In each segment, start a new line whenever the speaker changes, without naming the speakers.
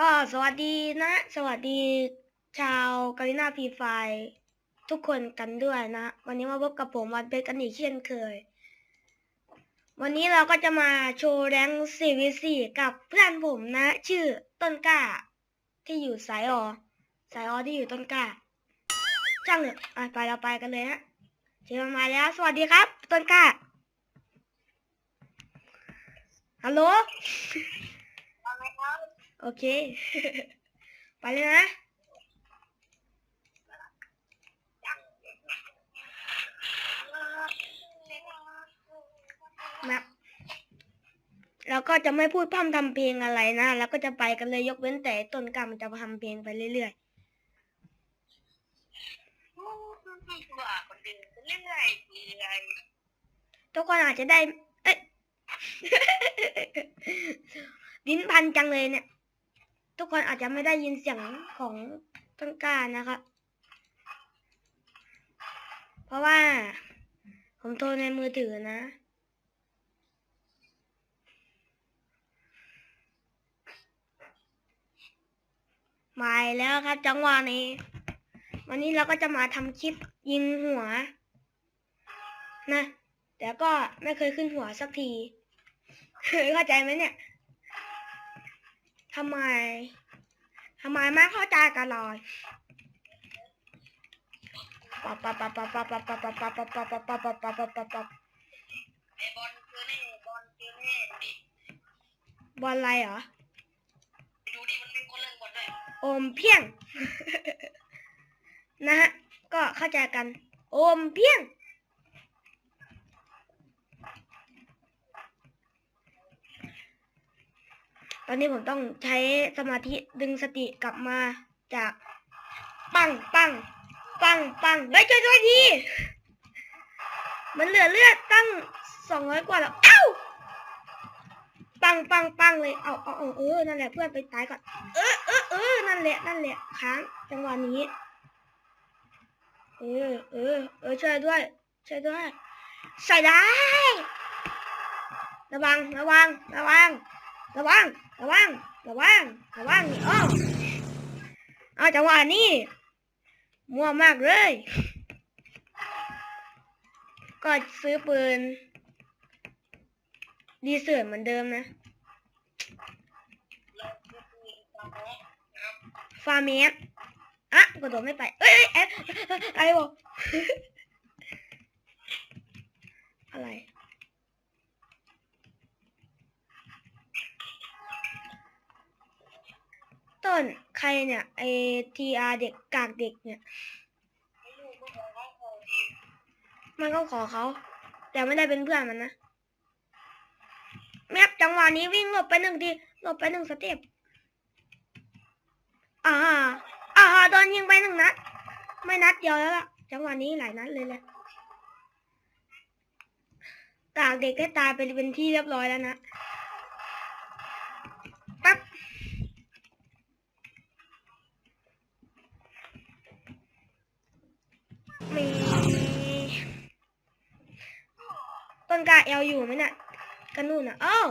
ก็สวัสดีนะ สวัสดีชาวกาลินาพีไฟทุกคนกันด้วยนะ วันนี้มาพบกับผมวันเป็นกันอีกเช่นเคย วันนี้เราก็จะมาโชว์แรง 4v4 กับเพื่อนผมนะ ชื่อต้นกล้า ที่อยู่สายอสายอที่อยู่ต้นกล้าช่างเถอะอะไปเราไปกันเลยฮะเจอมาแล้ว สวัสดีครับ ต้นกล้าฮัลโหล โอเค ไปเลยนะแบบเราก็จะไม่พูดพร่ำทำเพลงอะไรนะแล้วก็จะไปกันเลยยกเว้นแต่ต้นกรรมจะทำเพลงไปเรื่อยๆทุกคนอาจจะได้ เอ๊ะลิ้นพันจังเลยเนี่ย ทุกคนอาจจะไม่ได้ยินเสียงของต้นกล้านะครับ เพราะว่า ผมโทรในมือถือนะ มาแล้วครับจังหวะนี้ วันนี้เราก็จะมาทำคลิปยิงหัว นะ แต่ก็ไม่เคยขึ้นหัวสักที เข้าใจไหมเนี่ย ทำไมทำไมไม่เข้าใจกันเลยปับปับปับปับปับปับปับปับปับปับปับปับปับปับปับปับปับปับ
ไอ้บอลอะ
ไรเหรอ
ไปดูดิมันมีคนเล่นบอลด้วย
โอมเพียง นะฮะ ก็เข้าใจกัน โอมเพียง ตอนนี้ผมต้องใช้สมาธิดึงสติกลับมาจาก ปังปังปังปังเฮ้ยช่วยด้วยทีมันเหลือเลือดตั้งสองร้อยกว่าแล้ว เอ้า ปังปังปังเลย เอาเอาเอาเออ นั่นแหละเพื่อนไปตายก่อน เออเออเออนั่นแหละ นั่นแหละ ค้าง จังหวะนี้ เออ เออ เออ ช่วยด้วย ช่วยด้วย ใส่ได้ ระวัง ระวัง ระวัง ระวัง ระวัง ระวัง ระวังนี่อ้อเอาจังหวะนี้มั่วมากเลย ก็ซื้อปืน ดีเสือเหมือนเดิมนะ ฟาเมสอะกระโดดไม่ไป เอ้ยเอ้ยเอ้ยอะไรวะอะไร ต้นใครเนี่ยไอทีอาเด็กกากเด็กเนี่ย
มั
นก็ขอเขา แต่ไม่ได้เป็นเพื่อนมันนะแมปจังหวะนี้วิ่งหลบไปหนึ่งทีหลบไปหนึ่งสเต็ปอ่าอ่าโดนยิงไปหนึ่งนัดไม่นัดเดียวแล้วล่ะ จังหวะนี้หลายนัดเลยแหละตากเด็กได้ตายไปเป็นที่เรียบร้อยแล้วนะปั๊บมี ต้นกาเอลอยู่ไหมเนี่ยกันนู่นอะอ้าว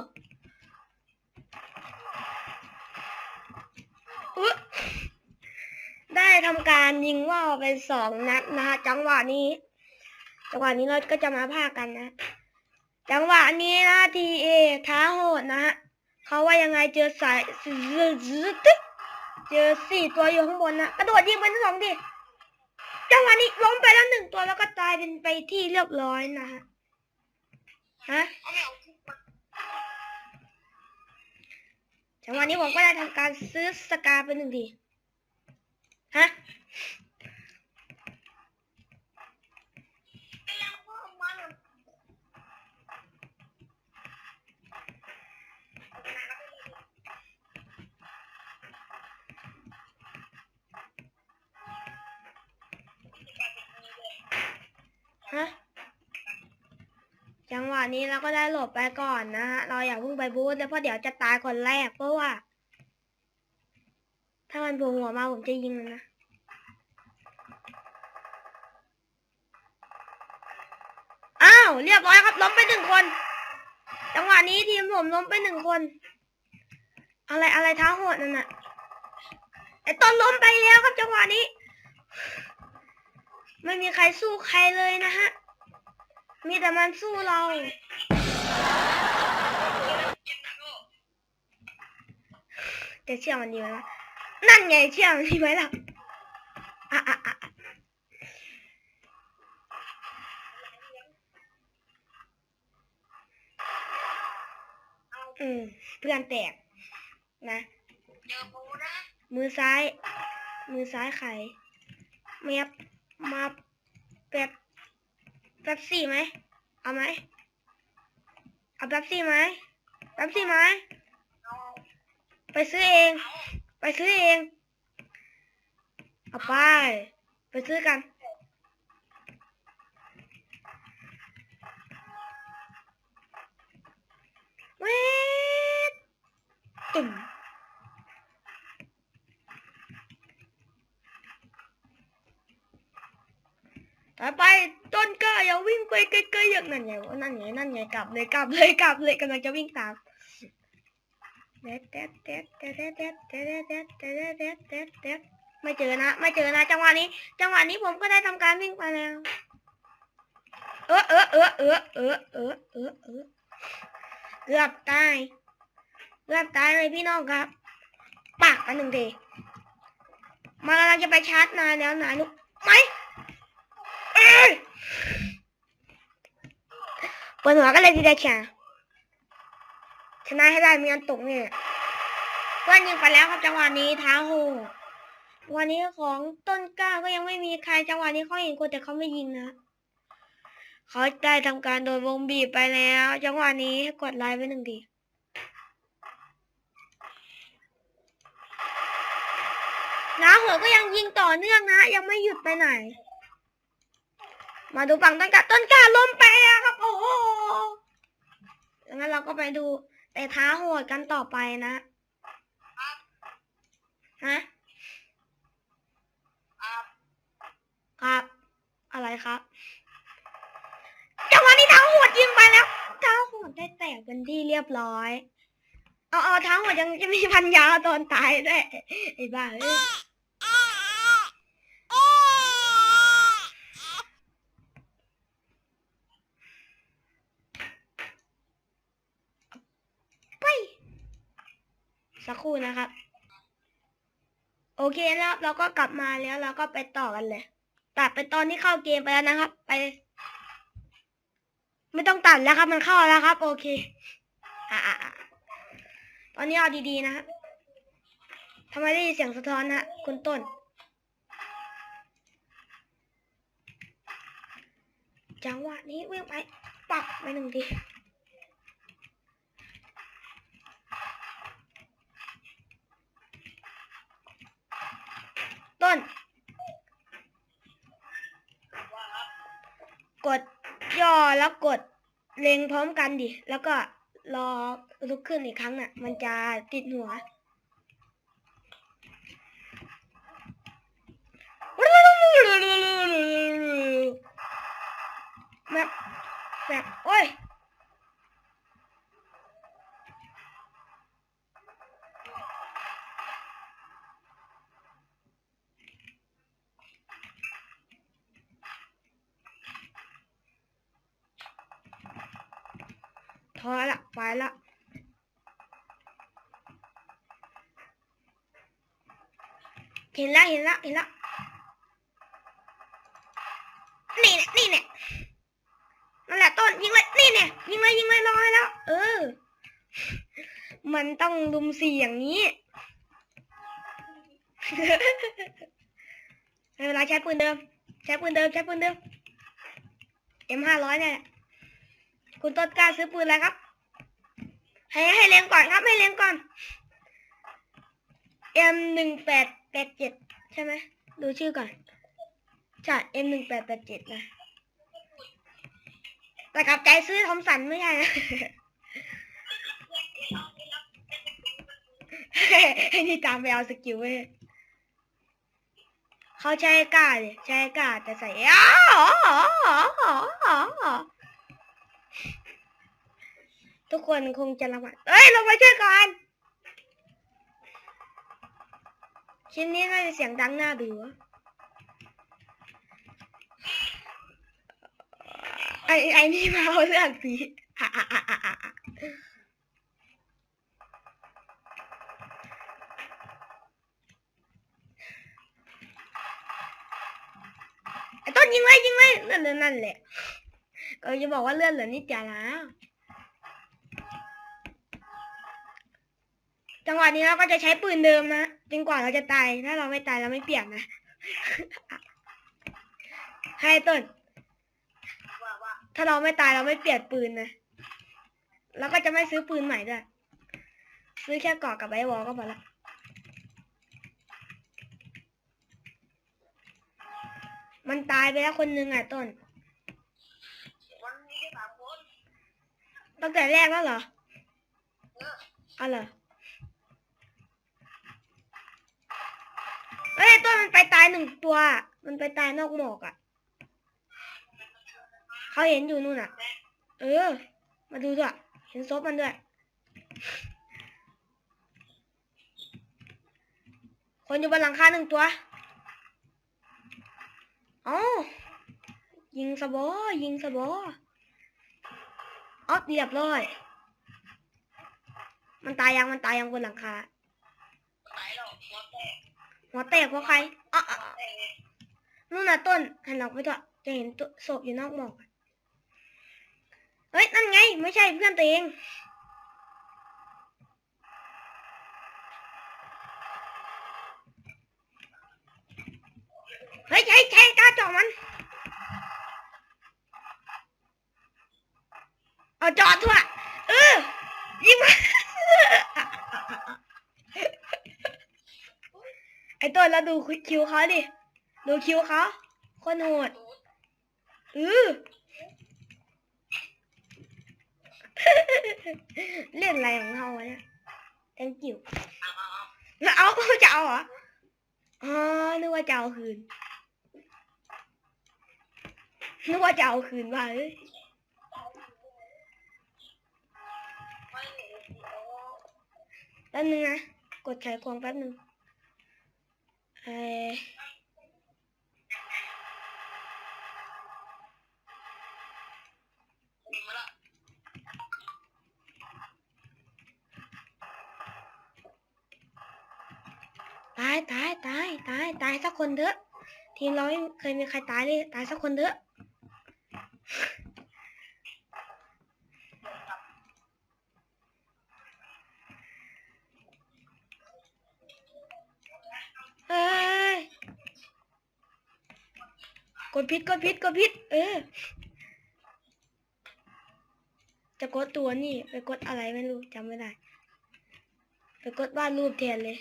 ได้ทำการยิงว่าวไปสองนัดนะคะจังหวะนี้ จังหวะนี้เราก็จะมาพากกันนะ จังหวะนี้นะทีเอท้าโหดนะฮะเขาว่ายังไงเจอสายเจอสี่ตัวอยู่ข้างบนนะกระโดดยิงไปทั้งสองทีจังหวะนี้ล้มไปแล้วหนึ่งตัวแล้วก็ตายเป็นไปที่เรียบร้อยนะฮะ ฮะ
เอาไม่เอาที่มัน
จังหวะนี้ผมก็ได้ทำการซื้อสกาไปหนึ่งทีฮะฮะ จังหวะนี้เราก็ได้หลบไปก่อนนะฮะ เราอย่าเพิ่งไปบูธนะเพราะเดี๋ยวจะตายคนแรกเพราะว่า ถ้ามันโผล่หัวมาผมจะยิงนนะ อ้าว เรียบร้อยครับ ล้มไปหนึ่งคน จังหวะนี้ทีมผมล้มไปหนึ่งคน อะไรอะไรท้าโหดนั่นน่ะ ไอ้ต้นล้มไปแล้วครับจังหวะนี้ ไม่มีใครสู้ใครเลยนะฮะ มีแต่มันสู้เรา จะเชื่อมันดีไหมวะนั่นไงเชื่อมันดีไหมล่ะอะอะอะอืมเพื่อนแตกนะมือซ้าย มือซ้ายไข่เมียบมาแป๊บ แป๊บซี่ไหมเอาไหมเอาแป๊บซี่ไหมแป๊บซี่ไหมไปซื้อเอง ไปซื้อเอง เอาไป ไปซื้อกัน เวทตุ่ม ไปต้นกล้าอย่าวิ่งไปไกลๆอย่างนั้นไงวะนั่นไงนั่นไงกลับเลยกลับเลยกลับเลยกำลังจะวิ่งตามเด็ดเด็ดเด็ดเด็ดเด็ดเด็ดเด็ดเด็ดเด็ดเด็ดเด็ดไม่เจอนะ ไม่เจอนะ จังหวะนี้ จังหวะนี้ผมก็ได้ทำการวิ่งไปแล้ว เออเออเออเออเออเออเออเออเกือบตายเกือบตายเลยพี่น้องครับ ปากไปหนึ่งทีมันกำลังจะไปชาร์จนายแล้วนายลุกไหม ปวดหัวก็เลยทีเดียวแฉชนะให้ได้ไมีอันตกเนี่ยเพื่อนยิงไปแล้วครับจังหวะนี้ท้าโหวันนี้ของต้นกล้าก็ยังไม่มีใครจังหวะนี้เขาเห็นคนแต่เขาไม่ยิงนะเขาได้ทำการโดนวงบีบไปแล้ว จังหวะนี้ให้กดไลค์ไว้หนึ่งทีน้าหัวก็ยังยิงต่อเนื่องนะ ยังไม่หยุดไปไหน มาดูฝั่งต้นก้าต้นก้าล้มไปอะครับ โอ้โหงั้นเราก็ไปดูแต่ท้าโหดกันต่อไปนะฮะ
ครับ
ครับ อะไรครับจังหวะนี้ท้าโหดยิงไปแล้วท้าโหดได้แตกเป็นที่เรียบร้อย เอาเอาท้าโหดยังจะมีพันยาตอนตายด้วยไอ้บ้าเอ้ยไปสักค รู่นะครับ โอเคนะครับ เราก็กลับมาแล้วเราก็ไปต่อกันเลย ตัดไปตอนที่เข้าเกมไปแล้วนะครับ ไป ไม่ต้องตัดแล้วครับ มันเข้าแล้วครับ โอเคอ่าตอนนี้เอาดีๆนะทำไมได้ยินเสียงสะท้อนนะฮะคุณต้น จังหวะนี้วิ่งไปปักไปหนึ่งที ต้น กดย่อแล้วกดเล็งพร้อมกันดิ แล้วก็รอลุกขึ้นอีกครั้งน่ะ มันจะติดหัว แบบแบบโอ้ย พ อละไปละเห็นละเห็นละเห็นละนี่เนี่ยนี่เนี่ยนั่นแหละต้นยิงเลยนี่เนี่ยยิงเลยยิงเลยรอให้แล้ว เออ มันต้องลุมสี่อย่างนี้เป็นไรใช้ปืนเดิม ใช้ปืนเดิมใช้ปืนเดิม M ห้าร้อยเนี่ยแหละ คุณต้นกล้าซื้อปืนอะไรครับ ให้ให้เล็งก่อนครับ ให้เล็งก่อน M หนึ่งแปดแปดเจ็ดใช่ไหมดูชื่อก่อนใช่ M หนึ่งแปดแปดเจ็ดนะแต่กับใจซื้อทอมสันไม่ใช่นะให้นี่ตามไปเอาสกิลไว้ยเขาใช้กาดใช้กาแต่ใส่อ้าว ทุกคนคงจะระมัดเอ้ยลงมาช่วยก่อนคลิปนี้น่าจะเสียงดังหน่าดูอะไอไอนี่มาเอาเรื่องสิอะอะอะอะอะอะไอต้นยิงเลยยิงเลยเลื่นเหลือนั่นแหละก็จะบอกว่าเลื่อนเหลือนิดเดียวแล้ว จังหวะนี้เราก็จะใช้ปืนเดิมนะจนกว่าเราจะตาย ถ้าเราไม่ตายเราไม่เปลี่ยนนะให้ต้น
ว่าว่า
ถ้าเราไม่ตายเราไม่เปลี่ยนปืนนะแล้วก็จะไม่ซื้อปืนใหม่ด้วย ซื้อแค่เกาะกับไอวอลก็พอละมันตายไปแล้วคนหนึงอะต้น
วันนี้สามคน
ตั้งแต่แรกแล้วเหรอ
เออ
เอาเหรอเอ้ย ต้นมันไปตายหนึ่งตัว มันไปตายนอกหมอกอะเขาเห็นอยู่นู่นอะ เออ มาดูด้วย เห็นซบมันด้วย คนอยู่บนหลังคาหนึ่งตัวเอ้ายิงสะบอยิงสะบออ๋อเรียบร้อย มันตายยัง มันตายยังบนหลังคา
หัวแตก
หัวแตกเพราะใครอ๋อนู่นน่ะต้นหันหลังไปด้วยจะเห็นตัวศพอยู่นอกหมอกเฮ้ยนั่นไง ไม่ใช่เพื่อนตัวเองเฮ้ยใช่ใช่กล้าจาะมัน เอาจอดทั่วเออ ยิงมา ไอแล้วดูคิวเขาดิ ดูคิวเขาคนโหด
ตูด
เออเล่นอะไรของเขาเนี่ยแตงจิ๋ว
เอาเอาเอา
แล้วเอาจะเอาเหรออ๋อนึกว่าจะเอาคืนนึกว่าจะเอาคืนว่าเอ้ย
ไม่เห็นโอ้
แป๊บนึงนะ กดไขควงแป๊บนึง เออ
ยิงมาย
ตายตายตายตายตายสักคน เถอะทีมเราไม่เคยมีใครตายเลยตายสักคนเถอะเอ้ยกดพิษกดพิษกดพิษเออ จะกดตัวนี่ ไปกดอะไรไม่รู้จำไม่ได้ ไปกดวาดรูปแทนเลย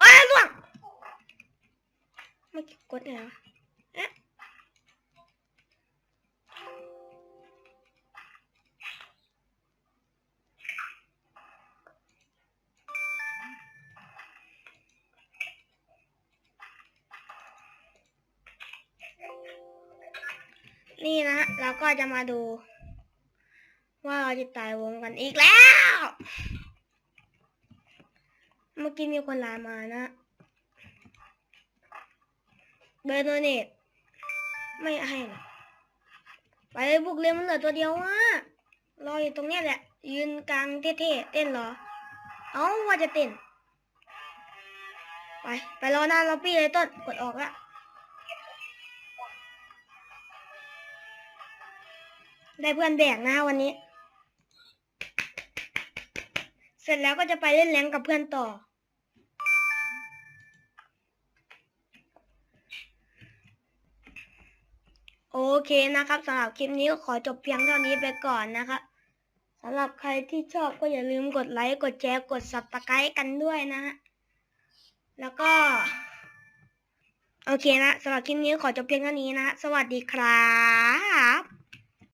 เอ้ยล่วงเมื่อกี้กดอะไรวะเอ๊ะ ก็จะมาดู ว่าเราจะตายวงกันอีกแล้ว เมื่อกี้มีคนไลน์มานะ เบอร์โนเนตไม่ให้หรอไปเลยบุกเลยมันเหลือตัวเดียวอะรออยู่ตรงเนี้ยแหละ ยืนกลางเท่ๆเต้นเหรอ เอ้าว่าจะเต้น ไป ไปรอหน้าล็อบบี้เลยต้นกดออกละ ได้เพื่อนแบกนะวันนี้ เสร็จแล้วก็จะไปเล่นแรงกับเพื่อนต่อ โอเคนะครับสำหรับคลิปนี้ก็ขอจบเพียงเท่านี้ไปก่อนนะครับสำหรับใครที่ชอบก็อย่าลืมกดไลค์ กดแชร์ กด subscribe กันด้วยนะฮะ แล้วก็ โอเคนะสำหรับคลิปนี้ขอจบเพียงเท่านี้นะ สวัสดีครับ